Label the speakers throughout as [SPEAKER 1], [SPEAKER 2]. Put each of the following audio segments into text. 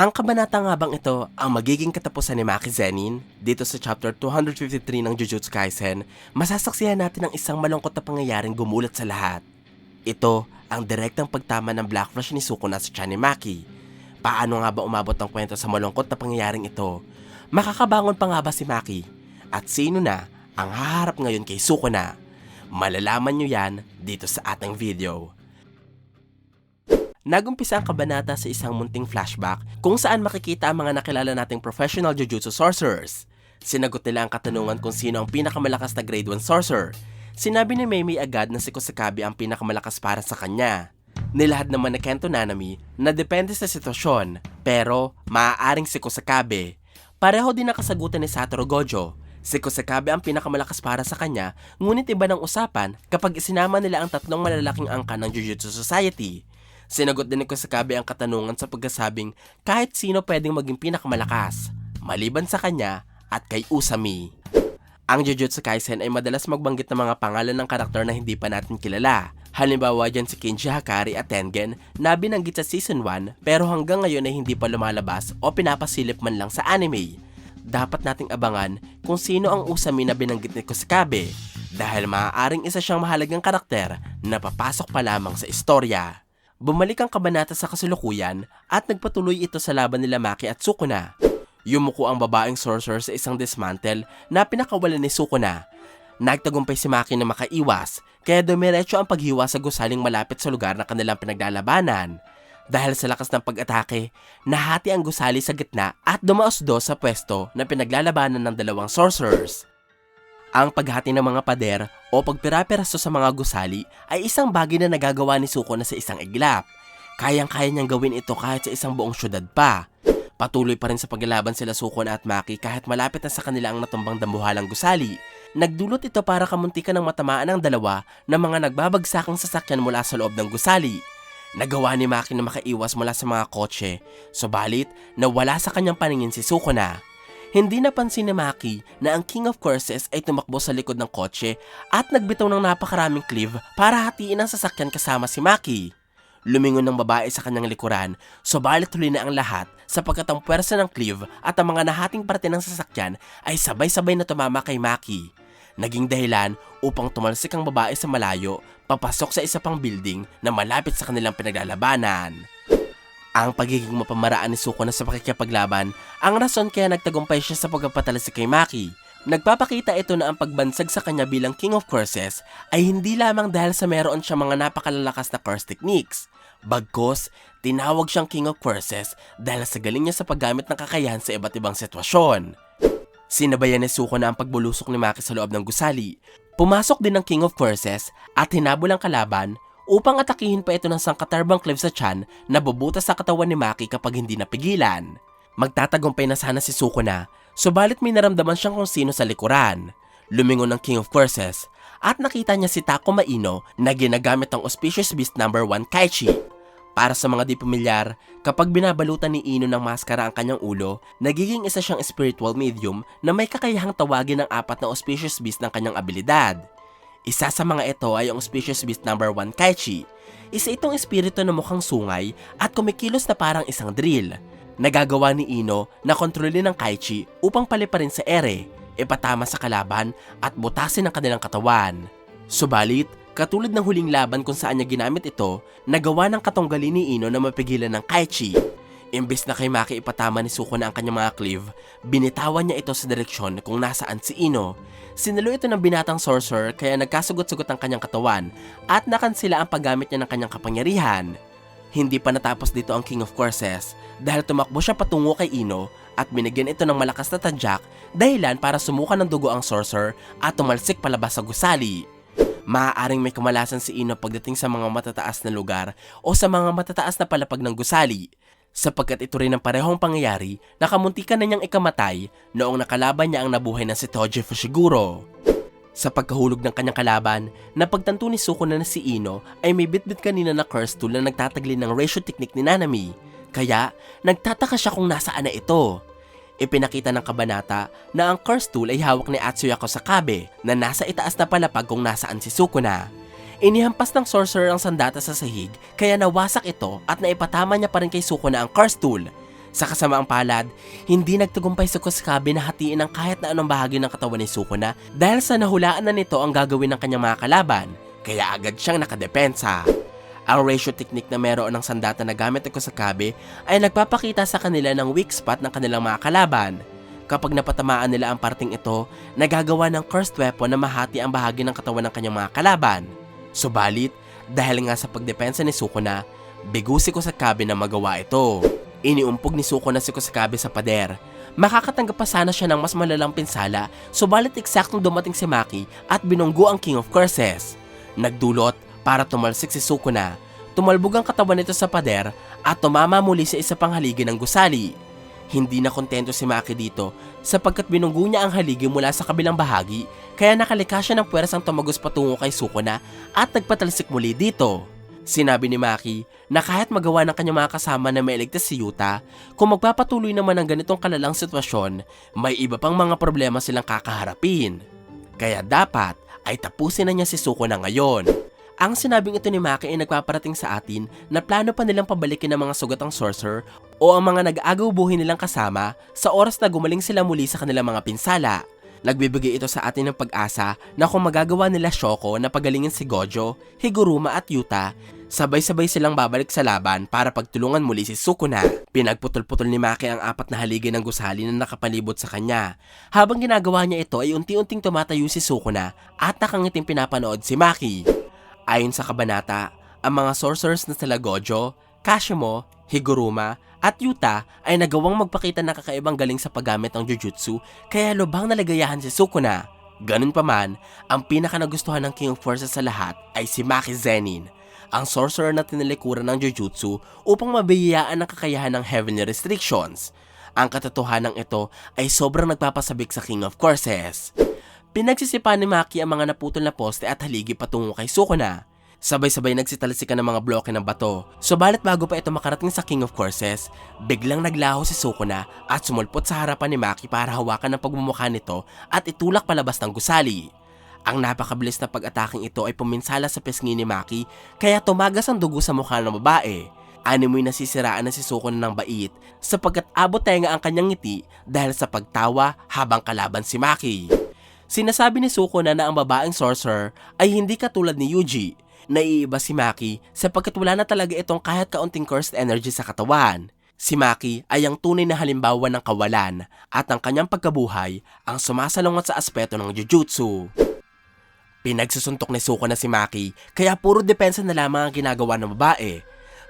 [SPEAKER 1] Ang kabanata nga bang ito ang magiging katapusan ni Maki Zenin? Dito sa chapter 253 ng Jujutsu Kaisen, masasaksihan natin ang isang malungkot na pangyayaring gumulat sa lahat. Ito ang direktang pagtama ng Black Flash ni Sukuna sa tiyan ni Maki. Paano nga ba umabot ang kwento sa malungkot na pangyayaring ito? Makakabangon pa nga ba si Maki? At sino na ang haharap ngayon kay Sukuna? Malalaman nyo yan dito sa ating video. Nagumpisa ang kabanata sa isang munting flashback kung saan makikita ang mga nakilala nating professional jujutsu sorcerers. Sinagot nila ang katanungan kung sino ang pinakamalakas na grade 1 sorcerer. Sinabi ni Meimei agad na si Kusakabe ang pinakamalakas para sa kanya. Nilahad naman ni Kento Nanami na depende sa sitwasyon, pero maaaring si Kusakabe. Pareho din nakasagutan ni Satoru Gojo. Si Kusakabe ang pinakamalakas para sa kanya, ngunit iba ng usapan kapag isinama nila ang tatlong malalaking angka ng Jujutsu Society. Sinagot din ni Kusakabe ang katanungan sa pagkasabing kahit sino pwedeng maging pinakamalakas, maliban sa kanya at kay Usami. Ang Jujutsu Kaisen ay madalas magbanggit ng mga pangalan ng karakter na hindi pa natin kilala. Halimbawa dyan si Kenji Hakari at Tengen na binanggit sa Season 1 pero hanggang ngayon ay hindi pa lumalabas o pinapasilip man lang sa anime. Dapat nating abangan kung sino ang Usami na binanggit ni Kusakabe dahil maaaring isa siyang mahalagang karakter na papasok pa lamang sa istorya. Bumalik ang kabanata sa kasulukuyan at nagpatuloy ito sa laban nila Maki at Sukuna. Yumuko ang babaeng sorcerer sa isang dismantle na pinakawalan ni Sukuna. Nagtagumpay si Maki na makaiwas, kaya dumiretso ang paghiwa sa gusaling malapit sa lugar na kanilang pinaglalabanan. Dahil sa lakas ng pag-atake, nahati ang gusali sa gitna at dumaos-do sa pwesto na pinaglalabanan ng dalawang sorcerers. Ang paghati ng mga pader o pagpirapiraso sa mga gusali ay isang bagay na nagagawa ni Suko na sa isang iglap. Kayang-kaya niyang gawin ito kahit sa isang buong syudad pa. Patuloy pa rin sa paglaban sila Suko at Maki kahit malapit na sa kanila ang natumbang dambuhalang gusali. Nagdulot ito para kamuntikan ng matamaan ng dalawa ng mga nagbabagsakang sasakyan mula sa loob ng gusali. Nagawa ni Maki na makaiwas mula sa mga kotse, subalit nawala sa kanyang paningin si Suko na. Hindi napansin ni Maki na ang King of Curses ay tumakbo sa likod ng kotse at nagbitaw ng napakaraming cleave para hatiin ang sasakyan kasama si Maki. Lumingon ng babae sa kanyang likuran, subalit huli na ang lahat sapagkat ang puwersa ng cleave at ang mga nahating parte ng sasakyan ay sabay-sabay na tumama kay Maki. Naging dahilan upang tumalsik ang babae sa malayo papasok sa isa pang building na malapit sa kanilang pinaglalabanan. Ang pagiging mapamaraan ni Suko na sa pakikipaglaban ang rason kaya nagtagumpay siya sa pagpapatalisik kay Maki. Nagpapakita ito na ang pagbansag sa kanya bilang King of Curses ay hindi lamang dahil sa meron siya mga napakalalakas na curse techniques. Bagkos, tinawag siyang King of Curses dahil sa galing niya sa paggamit ng kakayahan sa iba't ibang sitwasyon. Sinabayan ni Suko na ang pagbulusok ni Maki sa loob ng gusali. Pumasok din ang King of Curses at hinabol ang kalaban upang atakihin pa ito ng sangkatarbang cliff sa tiyan na bubutas sa katawan ni Maki kapag hindi napigilan. Magtatagumpay na sana si Suko na, subalit may naramdaman siyang kung sino sa likuran. Lumingon ng King of Curses at nakita niya si Tako Maino na ginagamit ang Auspicious Beast number 1 Kaichi. Para sa mga di pamilyar, kapag binabalutan ni Ino ng maskara ang kanyang ulo, nagiging isa siyang spiritual medium na may kakayahang tawagin ng apat na Auspicious Beast ng kanyang abilidad. Isa sa mga ito ay ang Auspicious Beast number 1 Kaichi. Isa itong espiritu na mukhang sungay at kumikilos na parang isang drill. Nagagawa ni Ino na kontrolin ng Kaichi upang paliparin sa ere, ipatama sa kalaban at butasin ang kanilang katawan. Subalit, katulad ng huling laban kung saan niya ginamit ito, nagawa ng katunggali ni Ino na mapigilan ng Kaichi. Imbes na kay Maki ipatama ni Suko na ang kanyang mga cleave, binitawan niya ito sa direksyon kung nasaan si Ino. Sinalo ito ng binatang sorcerer kaya nagkasugot-sugot ang kanyang katawan at nakansila ang paggamit niya ng kanyang kapangyarihan. Hindi pa natapos dito ang King of Curses dahil tumakbo siya patungo kay Ino at binigyan ito ng malakas na tadyak dahilan para sumuka ng dugo ang sorcerer at tumalsik palabas sa gusali. Maaaring may kamalasan si Ino pagdating sa mga matataas na lugar o sa mga matataas na palapag ng gusali sapagkat ito rin ang parehong pangyayari na kamuntikan na niyang ikamatay noong nakalaban niya ang nabuhay na si Toji Fushiguro. Sa pagkahulog ng kanyang kalaban, napagtanto ni Suko na, na si Ino ay may bitbit kanina na curse tool na nagtatagli ng ratio technique ni Nanami. Kaya, nagtataka siya kung nasaan na ito. Ipinakita ng kabanata na ang curse tool ay hawak ni Atsuyako Sakabe na nasa itaas na palapag kung nasaan si Sukuna. Inihampas ng sorcerer ang sandata sa sahig kaya nawasak ito at naipatama niya pa rin kay Sukuna ang curse tool. Sa kasamaang palad, hindi nagtagumpay si Kusakabe na hatiin ang kahit na anong bahagi ng katawan ni Sukuna dahil sa nahulaan na nito ang gagawin ng kanyang mga kalaban, kaya agad siyang nakadepensa. Ang ratio technique na meron ng sandata na gamit ni Kusakabe ay nagpapakita sa kanila ng weak spot ng kanilang mga kalaban. Kapag napatamaan nila ang parting ito, nagagawa ng cursed weapon na mahati ang bahagi ng katawan ng kanyang mga kalaban. Subalit, dahil nga sa pagdepensa ni Sukuna, bigo si Kusakabe na magawa ito. Iniumpog ni Sukuna si Kusakabe sa pader. Makakatanggap pa sana siya ng mas malalang pinsala, subalit eksaktong dumating si Maki at binunggo ang King of Curses. Nagdulot para tumalsik si Sukuna. Tumalbog ang katawan nito sa pader at tumama muli sa isa pang haligi ng gusali. Hindi na kontento si Maki dito sapagkat binunggo niya ang haligi mula sa kabilang bahagi kaya nakalika siya ng puwersang tumagos patungo kay Sukuna at nagpatalsik muli dito. Sinabi ni Maki na kahit magawa ng kanyang mga kasama na mailigtas si Yuta, kung magpapatuloy naman ang ganitong kalalang sitwasyon, may iba pang mga problema silang kakaharapin. Kaya dapat ay tapusin na niya si Sukuna ngayon. Ang sinabing ito ni Maki ay nagpaparating sa atin na plano pa nilang pabalikin ang mga sugatang sorcerer o ang mga nag-agaw buhay nilang kasama sa oras na gumaling sila muli sa kanilang mga pinsala. Nagbibigay ito sa atin ng pag-asa na kung magagawa nila Shoko na pagalingin si Gojo, Higuruma at Yuta, sabay-sabay silang babalik sa laban para pagtulungan muli si Sukuna. Pinagputol-putol ni Maki ang apat na haligi ng gusali na nakapalibot sa kanya. Habang ginagawa niya ito ay unti-unting tumatayo si Sukuna at nakangiting pinapanood si Maki. Ayon sa kabanata, ang mga sorcerers na sila Gojo, Kashimo, Higuruma, at Yuta ay nagawang magpakita ng kakaibang galing sa paggamit ng Jujutsu kaya lubang nalagayahan si Sukuna. Ganun pa man, ang pinaka nagustuhan ng King of Forces sa lahat ay si Maki Zenin, ang sorcerer na tinalikuran ng Jujutsu upang mabiyayaan ang kakayahan ng Heavenly Restrictions. Ang katotohanan ito ay sobrang nagpapasabik sa King of Courses. Pinagsisipa ni Maki ang mga naputol na poste at haligi patungo kay Sukuna. Sabay-sabay nagsitalsikan ng mga bloke ng bato. Subalit bago pa ito makarating sa King of Courses, biglang naglaho si Sukuna at sumulpot sa harapan ni Maki para hawakan ang pagmumukha nito at itulak palabas ng gusali. Ang napakabilis na pag-ataking ito ay puminsala sa pisngi ni Maki kaya tumagas ang dugo sa mukha ng babae. Animoy nasisiraan na si Sukuna ng bait sapagkat abot tenga ang kanyang ngiti dahil sa pagtawa habang kalaban si Maki. Sinasabi ni Sukuna na ang babaeng sorcerer ay hindi katulad ni Yuji. Naiiba si Maki sapagkat wala na talaga itong kahit kaunting cursed energy sa katawan. Si Maki ay ang tunay na halimbawa ng kawalan at ang kanyang pagkabuhay ang sumasalungat sa aspeto ng Jujutsu. Pinagsusuntok ni Suko na si Maki kaya puro depensa na lamang ang ginagawa ng babae.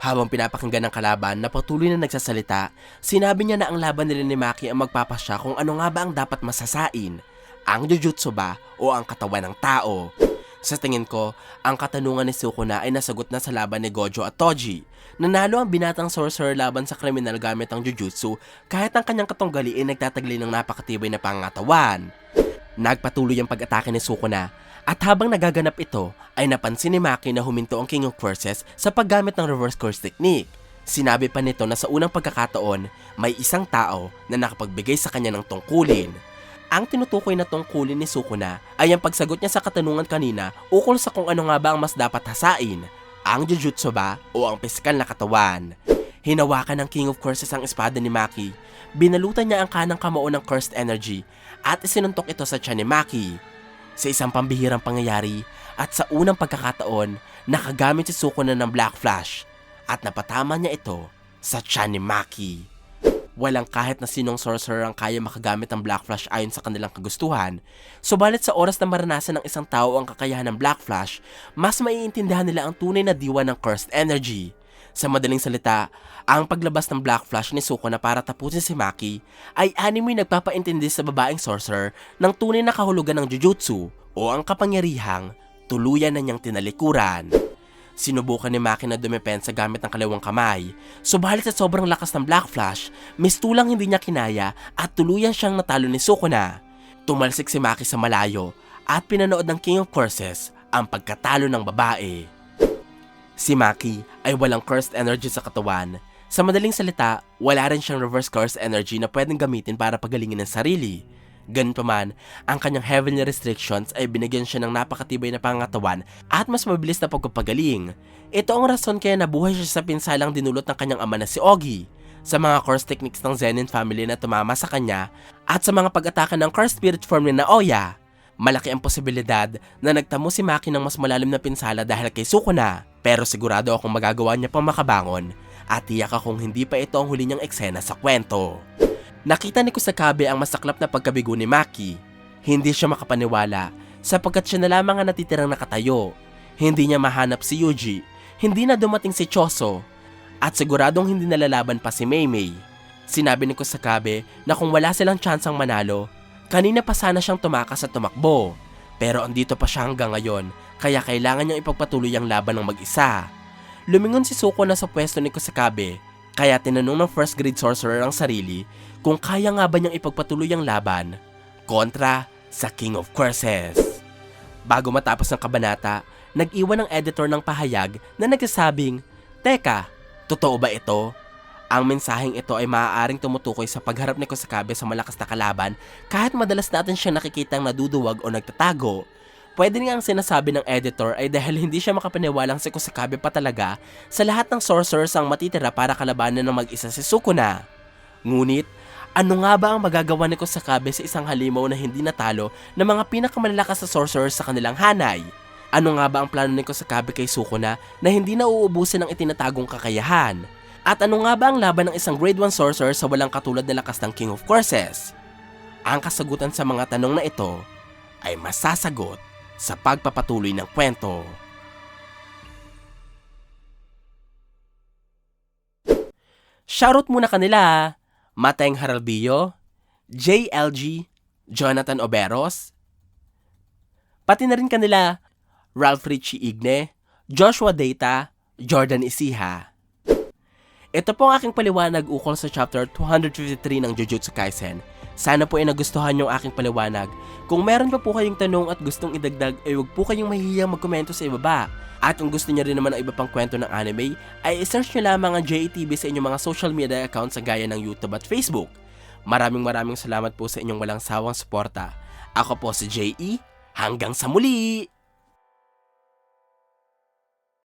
[SPEAKER 1] Habang pinapakinggan ng kalaban na patuloy na nagsasalita, sinabi niya na ang laban nila ni Maki ang magpapasya kung ano nga ba ang dapat masasain. Ang Jujutsu ba o ang katawan ng tao? Sa tingin ko, ang katanungan ni Sukuna ay nasagot na sa laban ni Gojo at Toji. Nanalo ang binatang sorcerer laban sa kriminal gamit ang Jujutsu kahit ang kanyang katunggali ay nagtatagli ng napakatibay na pangatawan. Nagpatuloy ang pag-atake ni Sukuna at habang nagaganap ito ay napansin ni Maki na huminto ang King of Curses sa paggamit ng reverse curse technique. Sinabi pa nito na sa unang pagkakataon may isang tao na nakapagbigay sa kanya ng tungkulin. Ang tinutukoy na tungkulin ni Sukuna ay ang pagsagot niya sa katanungan kanina ukol sa kung ano nga ba ang mas dapat hasain, ang Jujutsu ba o ang pisikal na katawan. Hinawakan ng King of Curses ang espada ni Maki, binalutan niya ang kanang kamao ng cursed energy at isinuntok ito sa tiyan ni Maki. Sa isang pambihirang pangyayari at sa unang pagkakataon, nakagamit si Sukuna ng Black Flash at napatama niya ito sa tiyan ni Maki. Walang kahit na sinong sorcerer ang kaya makagamit ng Black Flash ayon sa kanilang kagustuhan. Subalit sa oras na maranasan ng isang tao ang kakayahan ng Black Flash, mas maiintindihan nila ang tunay na diwa ng cursed energy. Sa madaling salita, ang paglabas ng Black Flash ni Sukuna para tapusin si Maki ay anime nagpapaintindi sa babaeng sorcerer ng tunay na kahulugan ng Jujutsu o ang kapangyarihang tuluyan na niyang tinalikuran. Sinubukan ni Maki na dumepensa gamit ng kalawang kamay. Subalit sa sobrang lakas ng Black Flash, mistulang hindi niya kinaya at tuluyan siyang natalo ni Sukuna. Tumalsik si Maki sa malayo at pinanood ng King of Curses ang pagkatalo ng babae. Si Maki ay walang cursed energy sa katawan. Sa madaling salita, wala rin siyang reverse cursed energy na pwedeng gamitin para pagalingin ng sarili. Pa man, ang kanyang heavenly restrictions ay binigyan siya ng napakatibay na pangatawan at mas mabilis na pagpapagaling. Ito ang rason kaya nabuhay siya sa pinsalang dinulot ng kanyang ama na si Ogi. sa mga curse techniques ng Zenin family na tumama sa kanya at sa mga pag-atake ng curse spirit form ni Naoya. Malaki ang posibilidad na nagtamo si Maki ng mas malalim na pinsala dahil kay Sukuna pero sigurado akong magagawa niya pang makabangon at tiyak akong hindi pa ito ang huli niyang eksena sa kwento. Nakita ni Kusakabe ang masaklap na pagkabigo ni Maki. Hindi siya makapaniwala sapagkat siya na lamang ang natitirang nakatayo. Hindi niya mahanap si Yuji, hindi na dumating si Choso, at siguradong hindi nalalaban pa si Maymay. Sinabi ni Kusakabe na kung wala silang tsansang manalo, kanina pa sana siyang tumakas at tumakbo. Pero andito pa siya hanggang ngayon, kaya kailangan niyang ipagpatuloy ang laban ng mag-isa. Lumingon si Suko na sa pwesto ni Kusakabe, kaya tinanong ng first grade sorcerer ang sarili kung kaya nga ba niyang ipagpatuloy ang laban kontra sa King of Curses. Bago matapos ang kabanata, nag-iwan ng editor ng pahayag na nagsasabing, Teka, totoo ba ito? Ang mensaheng ito ay maaaring tumutukoy sa pagharap ni Kusakabe sa malakas na kalaban kahit madalas natin siya nakikitang naduduwag o nagtatago. Pwede nga ang sinasabi ng editor ay dahil hindi siya makapaniwalang si Kusakabe pa talaga sa lahat ng sorcerers ang matitira para kalabanan ng mag-isa si Sukuna. Ngunit, ano nga ba ang magagawa ni Kusakabe sa isang halimaw na hindi natalo ng mga pinakamalalakas na sorcerers sa kanilang hanay? Ano nga ba ang plano ni Kusakabe kay Sukuna na hindi na uubusin ng itinatagong kakayahan? At ano nga ba ang laban ng isang grade 1 sorcerer sa walang katulad na lakas ng King of Curses? Ang kasagutan sa mga tanong na ito ay masasagot sa pagpapatuloy ng kwento. Shoutout muna kanila, Mateng Haralbillo, JLG, Jonathan Oberos, pati na rin kanila Ralph Richie Igne, Joshua Data, Jordan Isiha. Ito po ang aking paliwanag ukol sa chapter 253 ng Jujutsu Kaisen. Sana po ay nagustuhan yung aking paliwanag. Kung meron pa po kayong tanong at gustong idagdag, ay huwag po kayong mahihiyang magkomento sa ibaba. At kung gusto niyo rin naman ng iba pang kwento ng anime, ay isearch nyo lamang ang JETV sa inyong mga social media accounts sa gaya ng YouTube at Facebook. Maraming maraming salamat po sa inyong walang sawang suporta. Ako po si JE, hanggang sa muli!